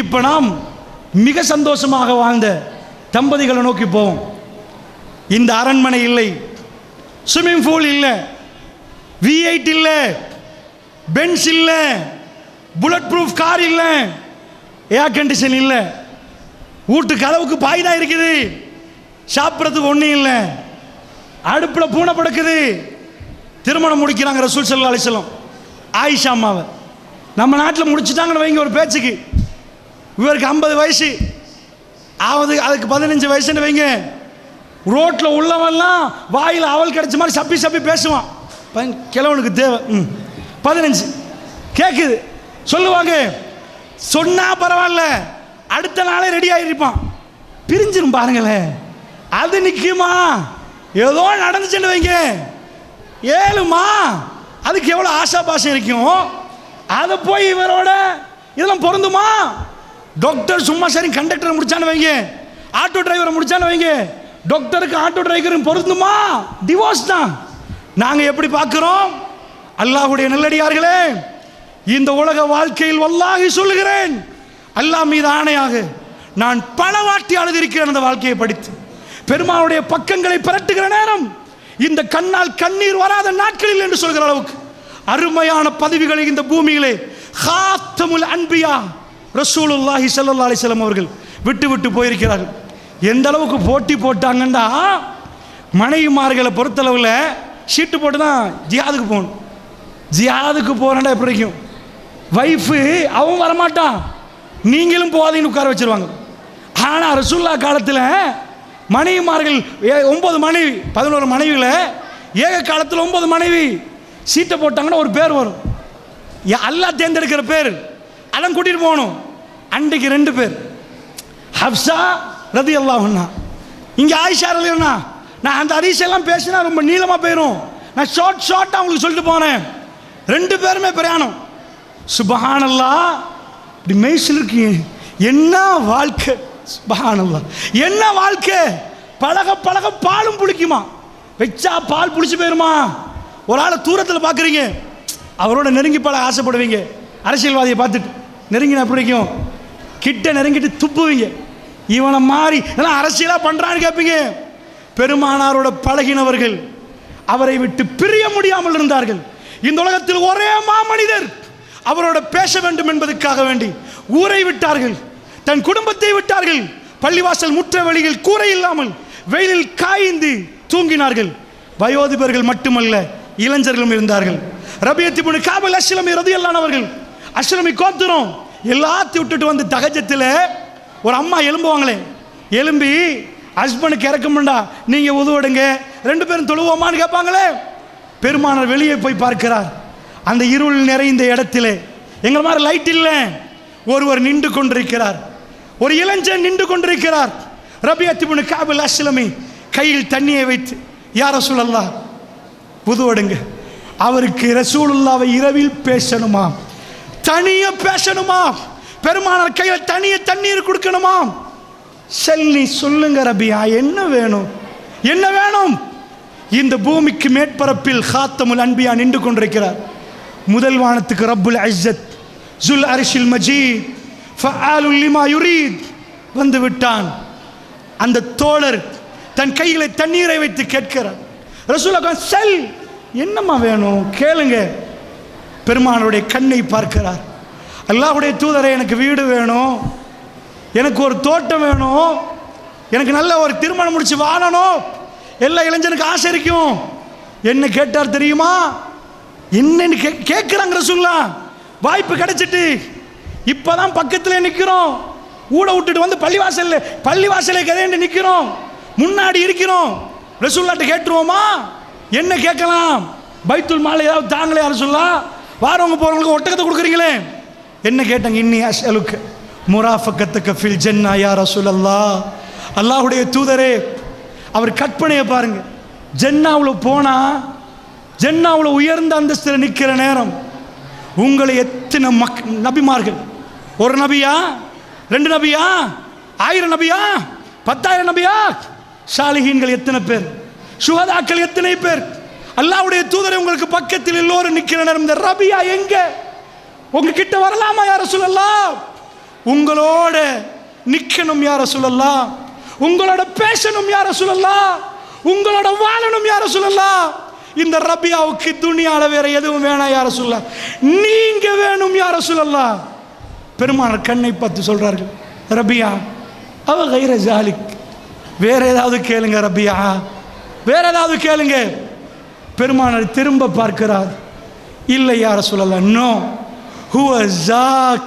இப்போ நாம் மிக சந்தோஷமாக வாழ்ந்த தம்பதிகளை நோக்கி போவோம். இந்த அரண்மனை இல்லை ஸ்விம்மிங் பூல் இல்லை வி எயிட் இல்லை பென்ஸ் இல்லை புல்லட் ப்ரூஃப் கார் இல்லை ஏர் கண்டிஷன் இல்லை. வீட்டு கதவுக்கு பாய் தான் இருக்குது. சாப்பிட்றதுக்கு ஒன்றும் இல்லை. அடுப்பில் பூனை படுக்குது. திருமணம் முடிக்கிறாங்க ரசூல் சல்லா ஆயிஷா அம்மாவை. நம்ம நாட்டில் முடிச்சுட்டாங்கன்னு வைங்க ஒரு பேச்சுக்கு. இவருக்கு ஐம்பது வயசு. ஆவது அதுக்கு பதினஞ்சு வயசுன்னு வைங்க. ரோட்டில் உள்ளவன்லாம் வாயில் அவள் கிடைச்ச மாதிரி சப்பி சப்பி பேசுவான். கிழவனுக்கு தேவை. ம். பதினஞ்சு. கேட்குது சொல்லுவாங்க. சொன்னால் பரவாயில்ல. அடுத்த நாளே ரெடி ஆகிருப்பான் பிரிஞ்சிடும் பாருங்களேன். அது நிற்குமா ஏதோ நடந்துச்சுன்னு வைங்க. ஏழுமா? அதுக்கு எவ்வளோ ஆசா பாசம் இருக்கும்? அதை போய் இவரோட இதெல்லாம் பொருந்துமா? டாக்டர் சும்மா சரி கண்டக்டரை முடிச்சான்னு வைங்க. ஆட்டோ டிரைவரை முடிச்சான்னு வைங்க. டாக்டருக்கு ஆட்டோ டிரைவரும் பொருந்துமா? டிவோர்ஸ் தான். நாங்கள் எப்படி பார்க்குறோம்? அல்லாஹுடைய நல்லடியார்களே இந்த உலக வாழ்க்கையில் வல்லாகி சொல்லுகிறேன். அல்லாஹ் மீது ஆணையாக நான் பல வாட்டி அழுதிருக்கிறேன் அந்த வாழ்க்கையை படித்து. பெருமாவுடைய பக்கங்களை பரட்டுகிற நேரம் இந்த கண்ணால் கண்ணீர் வராத நாட்களில் என்று சொல்கிற அளவுக்கு அருமையான பதவிகளை இந்த பூமியிலே ஹாத்தமுல் அன்பியா ரசூலுல்லாஹி சல்லா அலைஹி அவர்கள் விட்டு விட்டு போயிருக்கிறார்கள். எந்த அளவுக்கு போட்டி போட்டாங்கன்னா மனைவிமார்களை பொறுத்தளவில் சீட்டு போட்டு தான் ஜியாதுக்கு போகணும். ஜியாதுக்கு போகிறேன்டா எப்படி இருக்கும் வைஃபு அவன் வரமாட்டான். நீங்களும் போகாதீங்கன்னு உட்கார வச்சிருவாங்க. ஆனால் ரசூல்லா காலத்தில் மனைவிமார்கள் ஏ- ஒன்பது மனைவி பதினோரு மனைவியில் ஏக காலத்தில் ஒன்பது மனைவி சீட்டை போட்டாங்கன்னா ஒரு பேர் வரும். யா- அல்லாஹ் தேர்ந்தெடுக்கிற பேர். அதான் கூட்டிகிட்டு போகணும். அன்றைக்கு ரெண்டு பேர். ஹப்சா ரதி அல்லாஹ்னா இங்கே ஆயிஷா ரலியண்ணா நான் அந்த அரிசியெல்லாம் பேசினா ரொம்ப நீளமாக போயிடும் நான் ஷார்ட் ஷார்ட்டாக உங்களுக்கு சொல்லிட்டு போனேன் ரெண்டு பேருமே பிரயாணம். சுபஹானல்லா இப்படி மெய்சில் இருக்கீங்க என்ன வாழ்க்கை? சுபஹானல்லா என்ன வாழ்க்கை? பழக பழக பாலும் புளிக்குமா? வச்சா பால் புளிச்சு போயிருமா? ஒரு ஆளை தூரத்தில் பார்க்குறீங்க அவரோட நெருங்கி பழக ஆசைப்படுவீங்க. அரசியல்வாதியை பார்த்துட்டு நெருங்கின பிடிக்கும் கிட்ட நெருங்கிட்டு துப்புவீங்க. இவனை மாறி இதெல்லாம் அரசியலாக பண்ணுறான்னு கேட்பீங்க பெருமானாரோட பழகினவர்கள் அவரை விட்டு பிரிய முடியாமல் இருந்தார்கள். இந்த உலகத்தில் ஒரே மாமனிதர் அவரோட பேச வேண்டும் என்பதற்காக வேண்டி ஊரை விட்டார்கள். தன் குடும்பத்தை விட்டார்கள். பள்ளிவாசல் முற்ற வழியில் கூரை இல்லாமல் வெயிலில் காய்ந்து தூங்கினார்கள். வயோதிபர்கள் மட்டுமல்ல இளைஞர்களும் இருந்தார்கள். ரபியத்தி முனு காபல் அஸ்லமி ரதியல்லானவர்கள் அஸ்லமி கோத்துரும் எல்லாத்தையும் விட்டுட்டு வந்து தகஜத்தில் ஒரு அம்மா எலும்புவாங்களே எலும்பி ஹஸ்பண்டுக்கு இறக்கமுண்டா நீங்கள் உதவிடுங்க ரெண்டு பேரும் தொழுவோமான்னு கேட்பாங்களே. பெருமானார் வெளியே போய் பார்க்கிறார். அந்த இருள் நிறைந்த இடத்திலே. எங்கள் மாதிரி லைட் இல்லை. ஒருவர் நின்று கொண்டிருக்கிறார். ஒரு இளைஞன் நின்று கொண்டிருக்கிறார். ரபியத்திபுனு காபில் அஸ்லமி கையில் தண்ணியை வைத்து யார சூழல்லா உதுவடுங்க அவருக்கு ரசூலுல்லாவை இரவில் பேசணுமா? தனிய பேசணுமா? பெருமானார் கையில் தனிய தண்ணீர் கொடுக்கணுமா? செல்லி சொல்லுங்க ரபியா என்ன வேணும்? என்ன வேணும்? இந்த பூமிக்கு மேற்பரப்பில் ஹாத்தமுல் அன்பியா நின்று கொண்டிருக்கிறார். முதல் வானத்துக்கு ரப்புல் அஸ்ஸத் ஜுல் அரிஷில் மஜீத் லிமா யுரீத் வந்து விட்டான். அந்த தோழர் தன் கைகளை தண்ணீரை வைத்து கேட்கிறார். ரசூல் செல் என்னம்மா வேணும்? கேளுங்க. பெருமானுடைய கண்ணை பார்க்கிறார். அல்லாஹுடைய தூதரை எனக்கு வீடு வேணும். எனக்கு ஒரு தோட்டம் வேணும். எனக்கு நல்ல ஒரு திருமணம் முடிச்சு வாழணும். எல்லா இளைஞனுக்கு ஆசை இருக்கும். என்ன கேட்டார் தெரியுமா? என்னன்னு கே கேட்குறாங்க ரசூல்லா. வாய்ப்பு கிடைச்சிட்டு. இப்போதான் பக்கத்தில் நிற்கிறோம் ஊட விட்டுட்டு வந்து பள்ளிவாசலில் பள்ளிவாசலை கதையண்டு நிற்கிறோம் முன்னாடி இருக்கிறோம். ரசூல்லாட்ட கேட்டுருவோமா? என்ன கேட்கலாம்? பைத்துல் மாலை ஏதாவது தாங்களே யாரும் சொல்லலாம் வாரவங்க போகிறவங்களுக்கு ஒட்டகத்தை கொடுக்குறீங்களே? என்ன கேட்டாங்க? இன்னி அஸ்அலுக்கு முராஃபக்கத்துக்கு ஃபில் ஜன்னா யா ரசூலல்லா அல்லாஹுடைய தூதரே அவர் கற்பனையை பாருங்க. ஜென்னாவில் போனா ஜென்னாவில் உயர்ந்த அந்தஸ்தில் நிற்கிற நேரம் உங்களை எத்தனை மக் நபிமார்கள்? ஒரு நபியா? ரெண்டு நபியா? ஆயிரம் நபியா? பத்தாயிரம் நபியா? சாலிகீன்கள் எத்தனை பேர்? சுகதாக்கள் எத்தனை பேர்? அல்லாவுடைய தூதரை உங்களுக்கு பக்கத்தில் எல்லோரும் நிற்கிறனர். இந்த ரபியா எங்க? உங்ககிட்ட வரலாமா யார சொல்லலாம் உங்களோட நிற்கணும் யார சொல்லலாம் உங்களோட பேசணும் யார சொல்லலாம் உங்களோட வாழணும் யார சொல்லலாம் இந்த ரபியாவுக்கு துணியால வேற எதுவும் வேணாம் யார சொல்ல நீங்க வேணும் யார சொல்லலாம் பெருமானார் கண்ணை பார்த்து சொல்றார்கள் ரபியா அவ கைர ஜாலிக். வேற ஏதாவது கேளுங்க ரபியா. வேற ஏதாவது கேளுங்க. பெருமானார் திரும்ப பார்க்கிறார். இல்லை யார சொல்லலாம் நோ.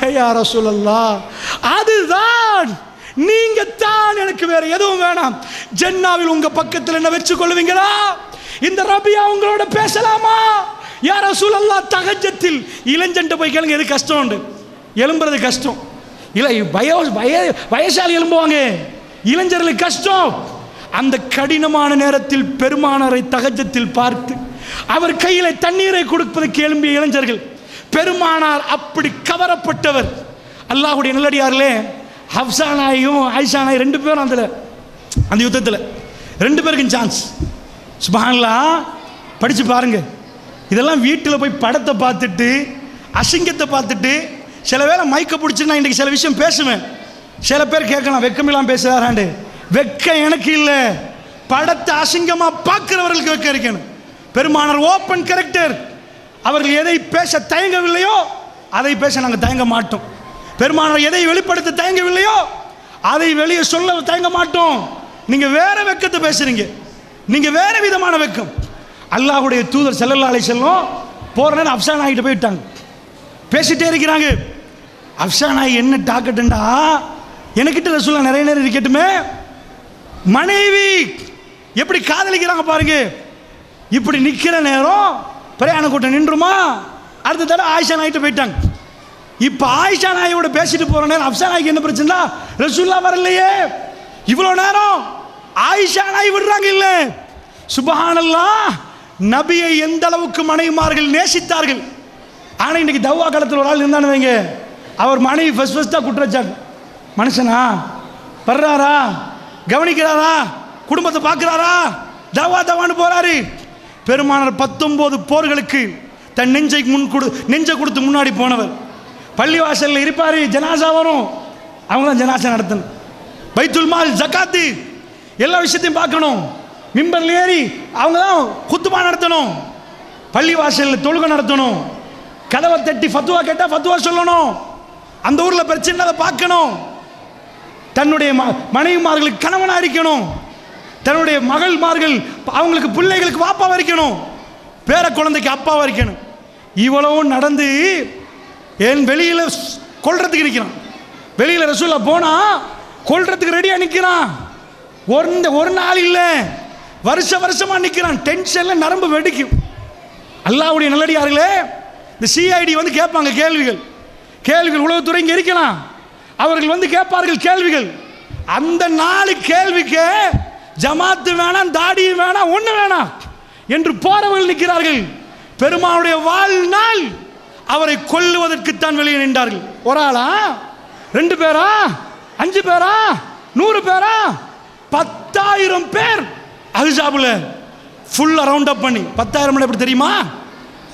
யார சொல்லலாம் அதுதான். நீங்க தான் எனக்கு வேற எதுவும் வேணாம். ஜென்னாவில் உங்க பக்கத்தில் என்ன வச்சு கொள்வீங்களா? இந்த ரபியா உங்களோட பேசலாமா? யார சூழல்லா தகஜத்தில் இளைஞன்ட்ட போய் கேளுங்க எது கஷ்டம் உண்டு? எலும்புறது கஷ்டம். இல்லை வய வய வயசாலி எலும்புவாங்க இளைஞர்களுக்கு கஷ்டம். அந்த கடினமான நேரத்தில் பெருமானரை தகஜத்தில் பார்த்து அவர் கையில் தண்ணீரை கொடுப்பது எழும்பிய இளைஞர்கள். பெருமானார் அப்படி கவரப்பட்டவர். அல்லாஹுடைய நல்லடியார்களே ஹப்சானாயும் ஆயிஷானாய் ரெண்டு பேரும் அந்த அந்த யுத்தத்தில். ரெண்டு பேருக்கும் சான்ஸ் சுபான்லா படித்து பாருங்க. இதெல்லாம் வீட்டில் போய் படத்தை பார்த்துட்டு அசிங்கத்தை பார்த்துட்டு சில வேளை மயக்க பிடிச்சி நான் இன்றைக்கி சில விஷயம் பேசுவேன். சில பேர் கேட்கலாம் வெக்கமில்லாம் பேசுகிறாராண்டு வெக்கம் எனக்கு இல்லை. படத்தை அசிங்கமாக பார்க்குறவர்களுக்கு வெக்கம் இருக்கணும். பெருமானார் ஓப்பன் கேரக்டர் அவர்கள் எதை பேச தயங்கவில்லையோ அதை பேச நாங்கள் தயங்க மாட்டோம். பெருமானார் எதை வெளிப்படுத்த தயங்கவில்லையோ அதை வெளியே சொல்ல தயங்க மாட்டோம். நீங்க வேற வெக்கத்தை பேசுறீங்க. நீங்க வேற விதமான வெக்கம். அல்லாஹுடைய தூதர் செல்லல்லா அலை செல்லும் போற நேரம் அப்சான் ஆகிட்டு போயிட்டாங்க. பேசிட்டே இருக்கிறாங்க. அப்சான் ஆகி என்ன டாக்கட்டுண்டா எனக்கிட்ட ரசூலா நிறைய நேரம் இருக்கட்டுமே. மனைவி! எப்படி காதலிக்கிறாங்க பாருங்க. இப்படி நிற்கிற நேரம் பிரயாண கூட்டம் நின்றுமா? அடுத்த தடவை ஆயிஷா நாய்ட்டு போயிட்டாங்க. இப்போ ஆயிஷா நாயோட பேசிட்டு போற நேரம் அப்சா நாய்க்கு என்ன பிரச்சனை ரசூல்லா வரலையே. இவ்வளோ நேரம் ஆயிஷா நாய் விடுறாங்க இல்லை. சுபஹானல்லா நபியை எந்த அளவுக்கு மனைவிமார்கள் நேசித்தார்கள். ஆனால் இன்னைக்கு தவ்வா காலத்தில் ஒரு ஆள் இருந்தானு வைங்க. அவர் மனைவி ஃபஸ்ட் ஃபஸ்ட்டாக குற்றச்சாட்டு மனுஷனா? வர்றாரா? கவனிக்கிறாரா? குடும்பத்தை பார்க்குறாரா? தவா தவான்னு போறாரு. பெருமானார் பத்தொன்பது போர்களுக்கு தன் நெஞ்சை முன் கொடு நெஞ்சை கொடுத்து முன்னாடி போனவர். பள்ளிவாசலில் இருப்பார் ஜனாசா வரும். அவங்க தான் ஜனாசா நடத்தணும். பைத்துல் மால் ஜக்காத்து. எல்லா விஷயத்தையும் பார்க்கணும். மிம்பர்ல ஏறி அவங்க தான் குத்துமா நடத்தணும் பள்ளிவாசலில் தொழுகை நடத்தணும். கதவை தட்டி ஃபத்துவா கேட்டால் ஃபத்துவா சொல்லணும். அந்த ஊரில் பிரச்சனை அதை பார்க்கணும். தன்னுடைய ம- மனைவிமார்களுக்கு கணவனாக இருக்கணும். தன்னுடைய மகள்மார்கள் அவங்களுக்கு பிள்ளைகளுக்கு வாப்பாவாக இருக்கணும். பேர குழந்தைக்கு அப்பாவாக இருக்கணும். இவ்வளவும் நடந்து என் வெளியில் கொள்றதுக்கு நிற்கிறான் வெளியில் ரசூலா போனால் கொள்றதுக்கு ரெடியாக நிற்கிறான் ஒரு ஒரு நாள் இல்லை. வருஷ வருஷமாக நிற்கிறான் டென்ஷனில் நரம்பு வெடிக்கும். அல்லாவுடைய நல்லடியார்களே இந்த சிஐடி வந்து கேட்பாங்க கேள்விகள். கேள்விகள் உளவுத்துறை இங்கே இருக்கலாம். அவர்கள் வந்து கேட்பார்கள் கேள்விகள். அந்த நாலு கேள்விக்கு ஜமாத்து வேணாம் தாடி வேணாம் ஒன்று வேணாம் என்று போறவர்கள் நிற்கிறார்கள். பெருமானுடைய வாழ்நாள் அவரை கொல்லுவதற்குத்தான் வெளியே நின்றார்கள். ஒரு ஆளா? ரெண்டு பேரா? அஞ்சு பேரா? நூறு பேரா? பத்தாயிரம் பேர் அஹ்ஸாபுல ஃபுல் ரவுண்ட் அப் பண்ணி. பத்தாயிரம் எப்படி தெரியுமா?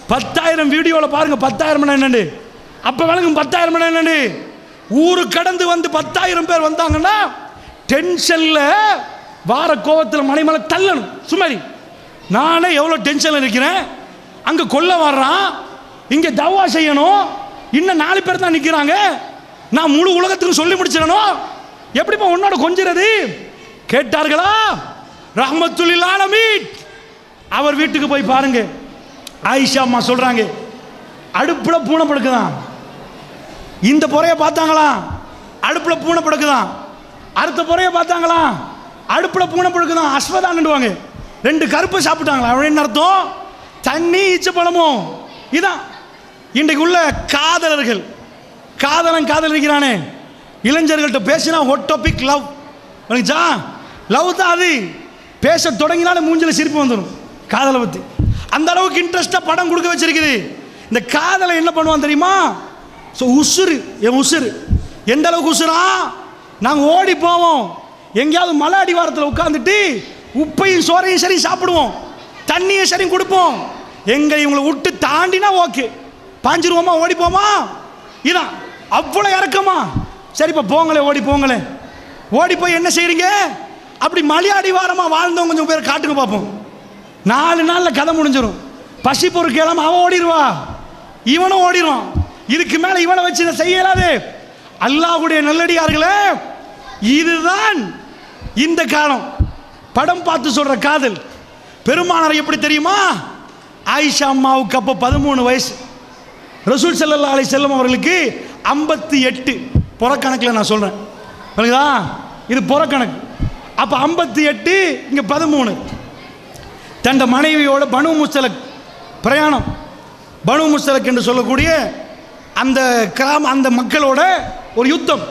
பத்தாயிரம் வீடியோவில் பாருங்க பத்தாயிரம் மணி என்னண்டு? அப்போ விளங்கும் பத்தாயிரம் மணி என்னண்டு? ஊரு கடந்து வந்து பத்தாயிரம் பேர் வந்தாங்கன்னா டென்ஷனில் வார கோவத்தில் மலைமலை தள்ளணும். சுமாரி நானே எவ்வளோ டென்ஷனில் இருக்கிறேன் அங்கே கொல்ல வர்றான். இங்கே தவா செய்யணும். இன்னும் நாலு பேர் தான் நிற்கிறாங்க நான் முழு உலகத்துக்கும் சொல்லி முடிச்சிடணும். எப்படிப்பா உன்னோட கொஞ்சிறது? கேட்டார்களா? ரஹ்மத்துல் அவர் வீட்டுக்கு போய் பாருங்க. ஆயிஷா அம்மா சொல்கிறாங்க அடுப்பில் பூனை படுக்குதான். இந்த புறையை பார்த்தாங்களா? அடுப்பில் பூனை படுக்குதான். அடுத்த புறையை பார்த்தாங்களா? அடுப்பில் பூனை படுக்குதான். அஸ்வதான்னுவாங்க. ரெண்டு கருப்பு சாப்பிட்டாங்களா? அப்படின்னு அர்த்தம்? தண்ணி ஈச்ச பழமும் இதான். இன்றைக்கு உள்ள காதலர்கள். காதலன் காதலிக்கிறானே. இளைஞர்கள்ட்ட பேசினா ஹொட் டாபிக் லவ் உனக்குச்சா லவ் தான் அது. பேச தொடங்கினாலே மூஞ்சில் சிரிப்பு வந்துடும் காதலை பற்றி அந்த அளவுக்கு இன்ட்ரெஸ்டாக படம் கொடுக்க வச்சிருக்குது. இந்த காதலை என்ன பண்ணுவான் தெரியுமா? ஸோ உசுறு என் உசுறு. எந்த அளவுக்கு உசுரா நாங்கள் ஓடி போவோம். எங்கேயாவது மலை அடிவாரத்தில் உட்காந்துட்டு உப்பையும் சோறையும் சரி சாப்பிடுவோம். தண்ணியும் சரி கொடுப்போம். எங்கள் இவங்களை விட்டு தாண்டினா ஓகே. பாஞ்சிருவோமா? ஓடிப்போமா இதான். அவ்வளோ இறக்கமா. சரிப்பா போங்களே ஓடி போங்களே. ஓடி போய் என்ன செய்கிறீங்க அப்படி மலையாடி வாரமாக வாழ்ந்தவங்க கொஞ்சம் பேர் காட்டுங்க பார்ப்போம் நாலு நாளில் கதை முடிஞ்சிடும் பசி பொறுக்க இல்லாம அவன் ஓடிடுவா இவனும் ஓடிடுவான் இதுக்கு மேலே இவனை வச்சு இதை செய்ய இயலாது அல்லாஹ்வுடைய நல்லடியார்களே இதுதான் இந்த காலம். படம் பார்த்து சொல்ற காதல். பெருமானார் எப்படி தெரியுமா? ஆயிஷா அம்மாவுக்கு அப்போ பதிமூணு வயசு. ரசூல் செல்லல்லா அலை செல்லம் அவர்களுக்கு ஐம்பத்தி எட்டு புறக்கணக்கில் நான் சொல்கிறேன் புரியுதா? இது புறக்கணக்கு. அப்போ ஐம்பத்தி எட்டு இங்கே பதிமூணு. தன் மனைவியோட பனு முஸ்தலக் பிரயாணம். பனு முஸ்தலக் என்று சொல்லக்கூடிய அந்த கிராம அந்த மக்களோட ஒரு யுத்தம்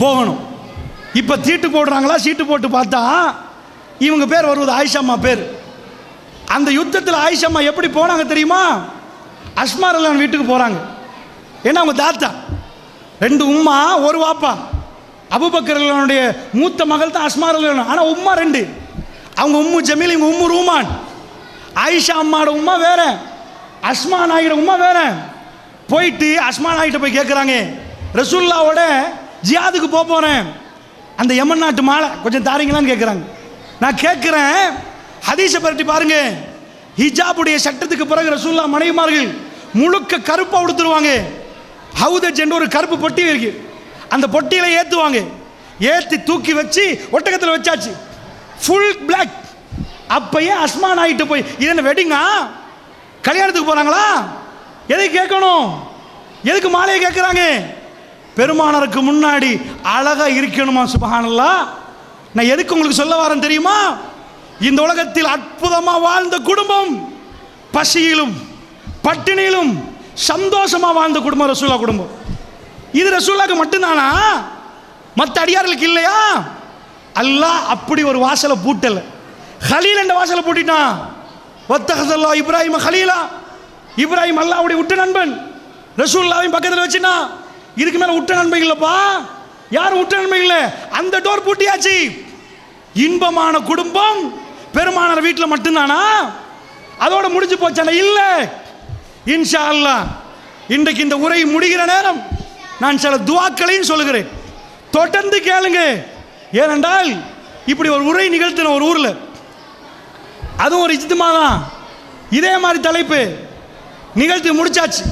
போகணும். இப்போ சீட்டு போடுறாங்களா? சீட்டு போட்டு பார்த்தா இவங்க பேர் வருவது ஆயிஷாம்மா பேர். அந்த யுத்தத்தில் ஆயிஷாம்மா எப்படி போனாங்க தெரியுமா? அஸ்மார் அல்லான் வீட்டுக்கு போகிறாங்க ஏன்னா அவங்க தாத்தா. ரெண்டு உம்மா ஒரு வாப்பா. அபுபக்கர்களுடைய மூத்த மகள் தான் அஸ்மார் அல்லான் ஆனால் உம்மா ரெண்டு. அவங்க உம்மு ஜமீல் இவங்க உம்மு ரூமான். ஆயிஷா அம்மாவோட உம்மா வேற. அஸ்மா நாயோட உம்மா வேற. போயிட்டு அஸ்மான் நாயிட்ட போய் கேட்குறாங்க ரசூல்லாவோட ஜியாதுக்கு போக போகிறேன் அந்த யமன் நாட்டு மாலை கொஞ்சம் தாரீங்களான்னு கேட்குறாங்க நான் கேட்குறேன் ஹதீஸை பரட்டி பாருங்க. ஹிஜாபுடைய சட்டத்துக்கு பிறகு ரசூல்லா மனைவிமார்கள் முழுக்க கருப்பாக உடுத்துருவாங்க. ஹவுதஜ் என்ற ஒரு கருப்பு பொட்டி இருக்கு. அந்த பொட்டியில ஏற்றுவாங்க ஏற்றி தூக்கி வச்சு ஒட்டகத்தில் வச்சாச்சு. ஃபுல் பிளாக் அப்பயே அஸ்மான் ஆகிட்டு போய் இது என்ன வெட்டிங்கா கல்யாணத்துக்கு போகிறாங்களா எதை கேட்கணும்? எதுக்கு மாலையை கேட்குறாங்க? பெருமானருக்கு முன்னாடி அழகாக இருக்கணுமா சுபஹானல்லா? நான் எதுக்கு உங்களுக்கு சொல்ல வரேன் தெரியுமா? இந்த உலகத்தில் அற்புதமாக வாழ்ந்த குடும்பம் பசியிலும் பட்டினியிலும் சந்தோஷமாக வாழ்ந்த குடும்பம் ரசூலா குடும்பம். இது ரசூலாக்கு மட்டும்தானா? மற்ற அடியார்களுக்கு இல்லையா? அல்லாஹ் அப்படி ஒரு வாசலை பூட்டலை. ஹலீல் என்ற வாசலை பூட்டிட்டான். ஒத்தகசல்லா இப்ராஹிம் ஹலீலா. இப்ராஹிம் அல்லாவுடைய உட்டு நண்பன். ரசூல்லாவையும் பக்கத்தில் வச்சுனா இதுக்கு மேலே உட்ட நன்மை இல்லைப்பா. யாரும் உற்ற நன்மை இல்லை? அந்த டோர் பூட்டியாச்சு. இன்பமான குடும்பம் பெருமானார் வீட்டில் மட்டும்தானா? அதோட முடிஞ்சு போச்சான? இல்லை. இன்ஷா அல்லாஹ் இன்றைக்கு இந்த உரை முடிகிற நேரம் நான் சில துவாக்களையும் சொல்லுகிறேன். தொடர்ந்து கேளுங்க. ஏனென்றால் இப்படி ஒரு உரை நிகழ்த்தின ஒரு ஊரில் அதுவும் ஒரு இஜ்துமா தான் இதே மாதிரி தலைப்பு. நிகழ்த்தி முடிச்சாச்சு.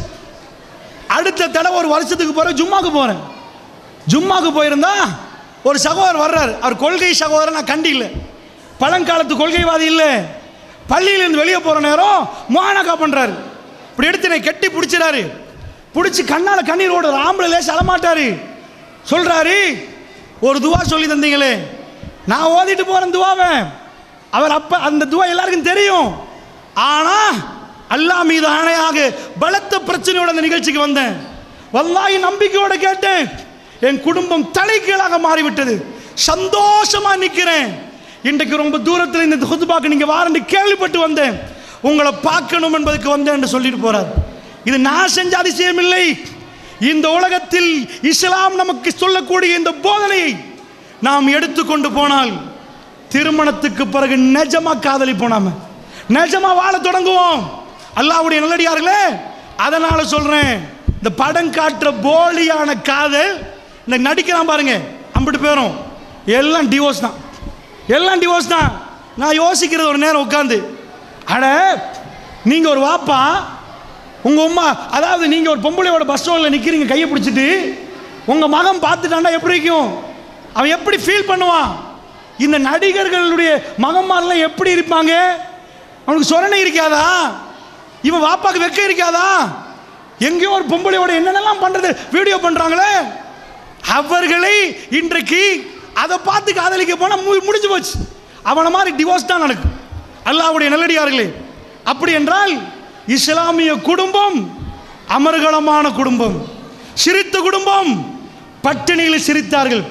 அடுத்த தடவை ஒரு வருஷத்துக்கு போகிறேன் ஜும்மாக்கு போகிறேன் ஜும்மாக்கு போயிருந்தா ஒரு சகோதரர் வர்றார். அவர் கொள்கை சகோதரர் நான் கண்டிக்கல. பழங்காலத்து கொள்கைவாதி இல்லை. பள்ளியிலேருந்து வெளியே போகிற நேரம் மோனகா பண்ணுறாரு இப்படி எடுத்து என்னை கெட்டி பிடிச்சிடாரு. பிடிச்சி கண்ணால் கண்ணீர் ஓடுற ஆம்பளை லேச சொல்கிறாரு ஒரு துவா சொல்லி தந்தீங்களே. நான் ஓதிட்டு போகிறேன் துவாவை. அவர் அப்போ அந்த துவா எல்லாருக்கும் தெரியும். ஆனால் அல்லாஹ் மீது ஆணையாக பலத்த பிரச்சனையோட அந்த நிகழ்ச்சிக்கு வந்தேன். வல்லாஹி நம்பிக்கையோட கேட்டேன். என் குடும்பம் தலைகீழாக மாறிவிட்டது. சந்தோஷமா நிற்கிறேன் இன்றைக்கு ரொம்ப தூரத்தில் இந்த ஹுதுபாக்கு நீங்க வாரண்டு கேள்விப்பட்டு வந்தேன். உங்களை பார்க்கணும் என்பதுக்கு வந்தேன் என்று சொல்லிட்டு போறார். இது நான் செஞ்ச அதிசயம் இல்லை. இந்த உலகத்தில் இஸ்லாம் நமக்கு சொல்லக்கூடிய இந்த போதனையை நாம் எடுத்துக்கொண்டு போனால் திருமணத்துக்கு பிறகு நிஜமா காதலி போனாம நிஜமா வாழ தொடங்குவோம். அல்லாவுடைய நல்லடியார்களே அதனால சொல்றேன் இந்த படம் காட்டுற போலியான காதல் இந்த நடிக்கிறான் பாருங்க அம்பிட்டு பேரும். எல்லாம் டிவோர்ஸ் தான். எல்லாம் டிவோர்ஸ் தான். நான் யோசிக்கிறது ஒரு நேரம் உட்காந்து அட நீங்க ஒரு வாப்பா உங்க உம்மா அதாவது நீங்க ஒரு பொம்பளையோட பஸ் ஸ்டாண்டில் நிக்கிறீங்க கையை பிடிச்சிட்டு உங்க மகன் பார்த்துட்டாண்டா எப்படி இருக்கும்? அவன் எப்படி ஃபீல் பண்ணுவான்? இந்த நடிகர்களுடைய மகன்மாரெல்லாம் எப்படி இருப்பாங்க? அவனுக்கு சொரணை இருக்காதா? இவன் வாப்பாக்கு வெக்க இருக்காதா? எங்கேயோ ஒரு பொம்பளையோட என்னென்னலாம் பண்றது? வீடியோ பண்றாங்களே? அவர்களை இன்றைக்கு அதை பார்த்து காதலிக்க போனா மு- முடிஞ்சு போச்சு. அவனை மாதிரி டிவோர்ஸ் தான் நடக்கும். அல்லாவுடைய நல்லடியார்களே அப்படி என்றால் இஸ்லாமிய குடும்பம் அமர்கலமான குடும்பம். சிரித்த குடும்பம் பட்டினியில் சிரித்தார்கள்.